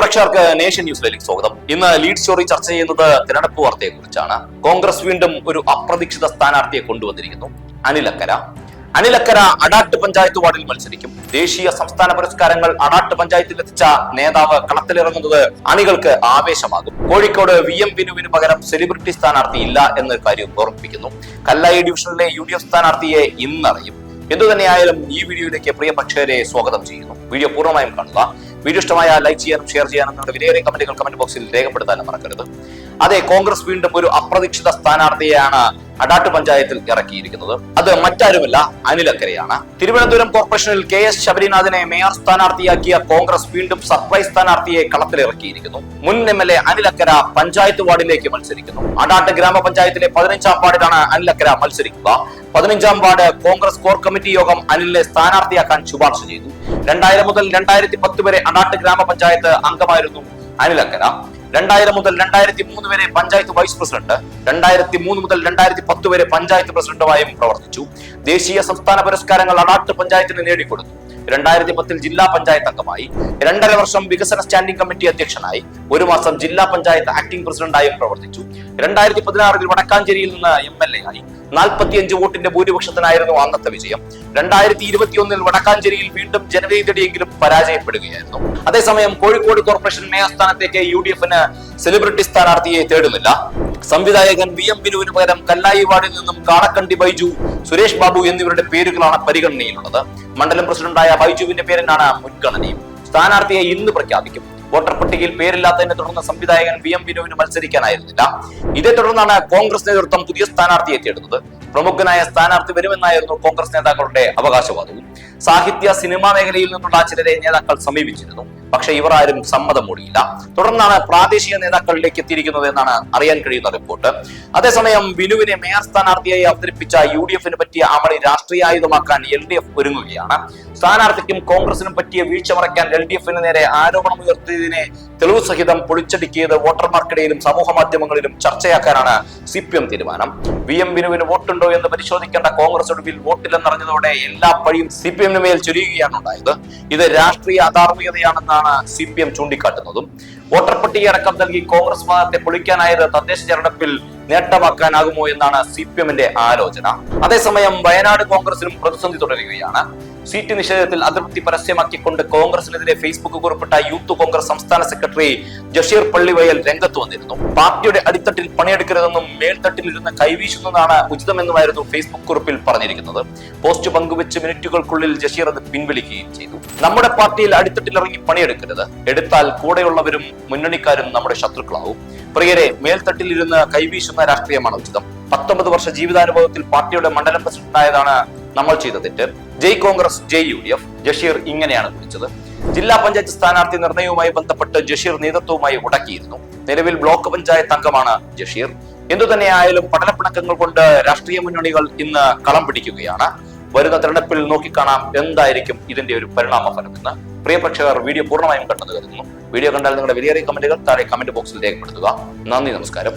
പ്രേക്ഷകർക്ക് നേഷൻ ന്യൂസിലേക്ക് സ്വാഗതം. ഇന്ന് ലീഡ് സ്റ്റോറി ചർച്ച ചെയ്യുന്നത് തിരഞ്ഞെടുപ്പ് വാർത്തയെ കുറിച്ചാണ് കോൺഗ്രസ് വീണ്ടും ഒരു അപ്രതീക്ഷിത സ്ഥാനാർത്ഥിയെ കൊണ്ടുവന്നിരിക്കുന്നു. അനിലക്കര അനിലക്കര അടാട്ട് പഞ്ചായത്ത് വാർഡിൽ മത്സരിക്കും. ദേശീയ സംസ്ഥാന പുരസ്കാരങ്ങൾ അടാട്ട് പഞ്ചായത്തിൽ എത്തിച്ച നേതാവ് കളത്തിലിറങ്ങുന്നത് അണികൾക്ക് ആവേശമാകും. കോഴിക്കോട് വി എം ബിനുവിന് പകരം സെലിബ്രിറ്റി സ്ഥാനാർത്ഥി ഇല്ല എന്ന കാര്യം ഓർമ്മിപ്പിക്കുന്നു. കല്ലായി ഡിവിഷനിലെ യു ഡി എഫ് സ്ഥാനാർത്ഥിയെ ഇന്നറിയും. എന്തുതന്നെയായാലും ഈ വീഡിയോയിലേക്ക് പ്രിയ പക്ഷേരെ സ്വാഗതം ചെയ്യുന്നു. വീഡിയോ പൂർണമായും കാണുക. വീഡിയോ ഇഷ്ടമായ ലൈക്ക് ചെയ്യാനും ഷെയർ ചെയ്യാനും നിങ്ങളുടെ വിലയേറിയ കമന്റുകൾ കമന്റ് ബോക്സിൽ രേഖപ്പെടുത്താനും മറക്കരുത്. അതെ കോൺഗ്രസ് വീണ്ടും ഒരു അപ്രതീക്ഷിത സ്ഥാനാർത്ഥിയെയാണ് അടാട്ട് പഞ്ചായത്തിൽ ഇറക്കിയിരിക്കുന്നത്. അത് മറ്റാരുമല്ല അനിലക്കരയാണ് തിരുവനന്തപുരം കോർപ്പറേഷനിൽ കെ എസ് ശബരിനാഥിനെ മേയർ സ്ഥാനാർത്ഥിയാക്കിയ കോൺഗ്രസ് വീണ്ടും സർപ്രൈസ് സ്ഥാനാർത്ഥിയെ കളത്തിലിറക്കിയിരിക്കുന്നു മുൻ M L A Anilakkara panchayat വാർഡിലേക്ക് മത്സരിക്കുന്നു. അടാട്ട് ഗ്രാമപഞ്ചായത്തിലെ പതിനഞ്ചാം വാർഡിലാണ് അനിലക്കര മത്സരിക്കുക. പതിനഞ്ചാം വാർഡ് കോൺഗ്രസ് കോർ കമ്മിറ്റി യോഗം അനിലിനെ സ്ഥാനാർത്ഥിയാക്കാൻ ശുപാർശ ചെയ്തു. രണ്ടായിരം മുതൽ രണ്ടായിരത്തി പത്ത് വരെ അടാട്ട് ഗ്രാമപഞ്ചായത്ത് അംഗമായിരുന്നു അനിലക്കര രണ്ടായിരം മുതൽ രണ്ടായിരത്തി മൂന്ന് വരെ പഞ്ചായത്ത് വൈസ് പ്രസിഡന്റ് രണ്ടായിരത്തി മൂന്ന് മുതൽ രണ്ടായിരത്തി പത്ത് വരെ പഞ്ചായത്ത് പ്രസിഡന്റുമായും പ്രവർത്തിച്ചു. ദേശീയ സംസ്ഥാന പുരസ്കാരങ്ങൾ അടാട്ട് പഞ്ചായത്തിന് നേടിക്കൊടുത്തു. രണ്ടായിരത്തി പത്തിൽ ജില്ലാ പഞ്ചായത്ത് അംഗമായി രണ്ടര വർഷം വികസന സ്റ്റാൻഡിംഗ് കമ്മിറ്റി അധ്യക്ഷനായി ഒരു മാസം ജില്ലാ പഞ്ചായത്ത് ആക്ടിംഗ് പ്രസിഡന്റായും പ്രവർത്തിച്ചു. രണ്ടായിരത്തി പതിനാറിൽ വടക്കാഞ്ചേരിയിൽ നിന്ന് എം എൽ എ ആയി. നാൽപ്പത്തിയഞ്ച് വോട്ടിന്റെ ഭൂരിപക്ഷത്തിനായിരുന്നു അന്നത്തെ വിജയം. രണ്ടായിരത്തി ഇരുപത്തിയൊന്നിൽ വടക്കാഞ്ചേരിയിൽ വീണ്ടും ജനവിധി തേടിയെങ്കിലും പരാജയപ്പെടുകയായിരുന്നു. അതേസമയം കോഴിക്കോട് കോർപ്പറേഷൻ മേയർ സ്ഥാനത്തേക്ക് യു ഡി എഫിന് സെലിബ്രിറ്റി സ്ഥാനാർത്ഥിയെ തേടുന്നില്ല. സംവിധായകൻ വി എം ബിനുവിന് പകരം കല്ലായി വാർഡിൽ നിന്നും കാളക്കണ്ടി ബൈജു സുരേഷ് ബാബു എന്നിവരുടെ പേരുകളാണ് പരിഗണനയിലുള്ളത്. മണ്ഡലം പ്രസിഡന്റായ ബൈജുവിന്റെ പേരിനാണ് മുൻഗണനയും. സ്ഥാനാർത്ഥിയെ ഇന്ന് പ്രഖ്യാപിക്കും. വോട്ടർ പട്ടികയിൽ പേരില്ലാത്തതിനെ തുടർന്ന് സംവിധായകൻ വി എം ബിനുവിന് മത്സരിക്കാനായിരുന്നില്ല. ഇതേ തുടർന്നാണ് കോൺഗ്രസ് നേതൃത്വം പുതിയ സ്ഥാനാർത്ഥിയെ തേടുന്നത്. പ്രമുഖനായ സ്ഥാനാർത്ഥി വരുമെന്നായിരുന്നു കോൺഗ്രസ് നേതാക്കളുടെ അവകാശവാദവും. സാഹിത്യ സിനിമാ മേഖലയിൽ നിന്നുള്ള ചിലരെ നേതാക്കൾ സമീപിച്ചിരുന്നു. പക്ഷെ ഇവർ ആരും സമ്മതം മൂടിയില്ല. തുടർന്നാണ് പ്രാദേശിക നേതാക്കളിലേക്ക് എത്തിയിരിക്കുന്നത് എന്നാണ് അറിയാൻ കഴിയുന്ന റിപ്പോർട്ട്. അതേസമയം ബിനുവിനെ മേയർ സ്ഥാനാർത്ഥിയായി അവതരിപ്പിച്ച യു ഡി എഫിന് പറ്റിയ അമളി രാഷ്ട്രീയ ആയുധമാക്കാൻ എൽ ഡി എഫ് ഒരുങ്ങുകയാണ്. സ്ഥാനാർത്ഥിക്കും കോൺഗ്രസിനും പറ്റിയ വീഴ്ച മറയ്ക്കാൻ എൽ ഡി എഫിന് നേരെ ആരോപണം ഉയർത്തിയതിനെ തെളിവ് സഹിതം പൊളിച്ചടുക്കിയത് വോട്ടർമാർക്കിടയിലും സമൂഹ മാധ്യമങ്ങളിലും ചർച്ചയാക്കാനാണ് സി പി എം തീരുമാനം. വി എം ബിനുവിന് വോട്ടുണ്ടോ എന്ന് പരിശോധിക്കേണ്ട കോൺഗ്രസ് ഒടുവിൽ വോട്ടില്ലെന്നറിഞ്ഞതോടെ എല്ലാ പഴിയും സി പി എമ്മിന് മേൽ ചുരുങ്ങുകയാണ് ഉണ്ടായത്. ഇത് രാഷ്ട്രീയ അധാർമികതയാണെന്നാണ് സി പി എം ചൂണ്ടിക്കാട്ടുന്നതും. വോട്ടർ പട്ടിക അടക്കം നൽകി കോൺഗ്രസ് വാദത്തെ പൊളിക്കാനായത് തദ്ദേശ തെരഞ്ഞെടുപ്പിൽ നേട്ടമാക്കാനാകുമോ എന്നാണ് സി പി എമ്മിന്റെ ആലോചന. അതേസമയം വയനാട് കോൺഗ്രസിനും പ്രതിസന്ധി തുടരുകയാണ്. സീറ്റ് നിഷേധത്തിൽ അതൃപ്തി പരസ്യമാക്കിക്കൊണ്ട് കോൺഗ്രസിനെതിരെ ഫേസ്ബുക്ക് കുറിപ്പിട്ട യൂത്ത് കോൺഗ്രസ് സംസ്ഥാന സെക്രട്ടറി ജഷീർ പള്ളിവയൽ രംഗത്ത് വന്നിരുന്നു. പാർട്ടിയുടെ അടിത്തട്ടിൽ പണിയെടുക്കരുതെന്നും മേൽത്തട്ടിൽ ഇരുന്ന് കൈവീശുന്നതാണ് ഉചിതമെന്നുമായിരുന്നു ഫേസ്ബുക്ക് കുറിപ്പിൽ പറഞ്ഞിരിക്കുന്നത്. പോസ്റ്റ് പങ്കുവെച്ച് മിനിറ്റുകൾക്കുള്ളിൽ ജഷീർ അത് പിൻവലിക്കുകയും ചെയ്തു. നമ്മുടെ പാർട്ടിയിൽ അടിത്തട്ടിൽ ഇറങ്ങി പണിയെടുക്കരുത്. എടുത്താൽ കൂടെയുള്ളവരും മുന്നണിക്കാരും നമ്മുടെ ശത്രുക്കളാവും. പ്രിയരെ മേൽത്തട്ടിലിരുന്ന് കൈവീശുന്ന രാഷ്ട്രീയമാണ് ഉചിതം. പത്തൊമ്പത് വർഷ ജീവിതാനുഭവത്തിൽ പാർട്ടിയുടെ മണ്ഡലം പ്രസിഡന്റായതാണ് നമ്മൾ ചെയ്ത തെറ്റ്. ജയ് കോൺഗ്രസ് ജയ് യു ഡി എഫ് ജഷീർ ഇങ്ങനെയാണ് കുറിച്ചത്. ജില്ലാ പഞ്ചായത്ത് സ്ഥാനാർത്ഥി നിർണയവുമായി ബന്ധപ്പെട്ട് ജഷീർ നേതൃത്വവുമായി ഉടക്കിയിരുന്നു നിലവിൽ ബ്ലോക്ക് പഞ്ചായത്ത് അംഗമാണ് ജഷീർ. എന്തുതന്നെയായാലും പഠനപ്പിണക്കങ്ങൾ കൊണ്ട് രാഷ്ട്രീയ മുന്നണികൾ ഇന്ന് കളം പിടിക്കുകയാണ്. വരുന്ന തെരഞ്ഞെടുപ്പിൽ നോക്കിക്കാണാം എന്തായിരിക്കും ഇതിന്റെ ഒരു പരിണാമ ഫലം എന്ന്. പ്രിയ പ്രേക്ഷകർ വീഡിയോ പൂർണമായും കണ്ടെന്ന് കരുതുന്നു. വീഡിയോ കണ്ടാൽ നിങ്ങളുടെ വിലയേറിയ കമന്റുകൾ താഴെ കമന്റ് ബോക്സിൽ രേഖപ്പെടുത്തുക. നന്ദി നമസ്കാരം.